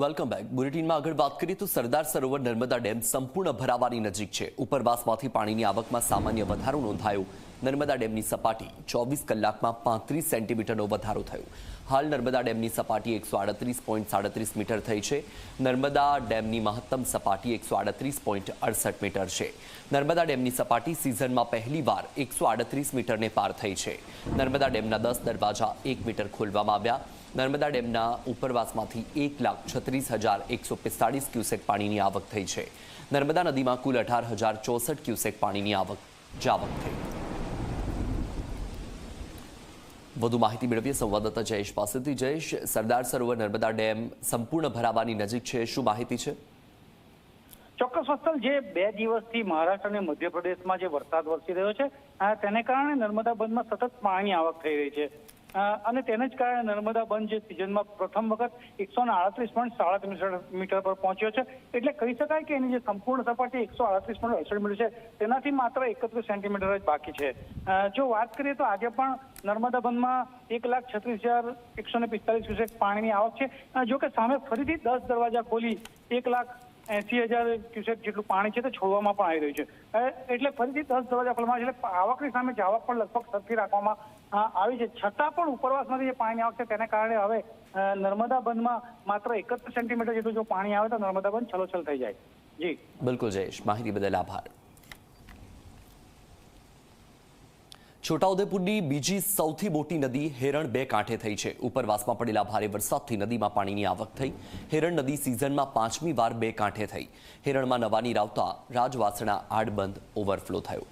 Welcome back બુલેટિનમાં આગળ વાત કરીએ તો સરદાર સરોવર નર્મદા ડેમ સંપૂર્ણ ભરાવાની નજીક છે. ઉપરવાસમાંથી પાણીની આવકમાં સામાન્ય વધારો નોંધાયો. નર્મદા ડેમની સપાટી ચોવીસ કલાકમાં પાંત્રીસ સેન્ટીમીટરનો વધારો થયો. હાલ નર્મદા ડેમની સપાટી એકસો આડત્રીસ પોઈન્ટ સાડત્રીસ મીટર થઈ છે. નર્મદા ડેમની મહત્તમ સપાટી એકસો આડત્રીસ પોઈન્ટ અડસઠ મીટર છે. નર્મદા ડેમની સપાટી સિઝનમાં પહેલીવાર એકસો આડત્રીસ મીટરને પાર થઈ છે. નર્મદા ડેમના દસ દરવાજા એક મીટર ખોલવામાં આવ્યા. નર્મદા ડેમના ઉપરવાસમાંથી એક લાખ છત્રીસ હજાર એકસો પિસ્તાળીસ ક્યુસેક પાણીની આવક થઈ છે. નર્મદા નદીમાં કુલ અઢાર હજાર ચોસઠ ક્યુસેક પાણીની આવક, જાવક થઈ. વધુ માહિતી મેળવીએ સંવાદદાતા જયેશ પાસેથી. જયેશ, સરદાર સરોવર નર્મદા ડેમ સંપૂર્ણ ભરાવાની નજીક છે. શું માહિતી છે? ચોક્કસ વસ્તલ જે બે દિવસથી મહારાષ્ટ્ર અને મધ્યપ્રદેશમાં જે વરસાદ વરસી રહ્યો છે તેને કારણે નર્મદા બંધમાં સતત પાણી આવક થઈ રહી છે. અને તેને જ કારણે નર્મદા બંધ જે સિઝનમાં પ્રથમ વખત એકસો ને આડત્રીસ પોઈન્ટ સાડત્રીસ મીટર પર પહોંચ્યો છે. એટલે કહી શકાય કે એની જે સંપૂર્ણ સપાટી એકસો આડત્રીસ પોઈન્ટ અડસઠ મીટર છે, તેનાથી માત્ર એકત્રીસ સેન્ટીમીટર જ બાકી છે. જો વાત કરીએ તો આજે પણ નર્મદા બંધમાં એક લાખ છત્રીસ હજાર એકસો ને પિસ્તાલીસ ક્યુસેક પાણીની આવક છે. જોકે સામે ફરીથી દસ દરવાજા ખોલી એક લાખ એસી હજાર ક્યુસેક જેટલું પાણી છે તે છોડવામાં પણ આવી રહ્યું છે. એટલે ફરીથી દસ દરવાજા ખોલવામાં. એટલે આવકની સામે જાવક પણ લગભગ સરખી રાખવામાં આવી છે. છતાં પણ ઉપરવાસમાંથી જે પાણી આવશે તેને કારણે હવે નર્મદા બંધમાં માત્ર એકત્રીસ સેન્ટીમીટર જેટલું જો પાણી આવે તો નર્મદા બંધ છલોછલ થઈ જાય. જી. બિલકુલ જયેશ. માહિતી બદલ આભાર. છોટાઉદેપુરની બીજી સૌથી મોટી નદી હેરણ બે કાંઠે થઈ છે. ઉપરવાસમાં પડેલા ભારે વરસાદથી નદીમાં પાણીની આવક થઈ. હેરણ નદી સિઝનમાં પાંચમી વાર બે કાંઠે થઈ. હેરણમાં નવા નીર આવતા રાજવાસણા આડબંધ ઓવરફ્લો થયો.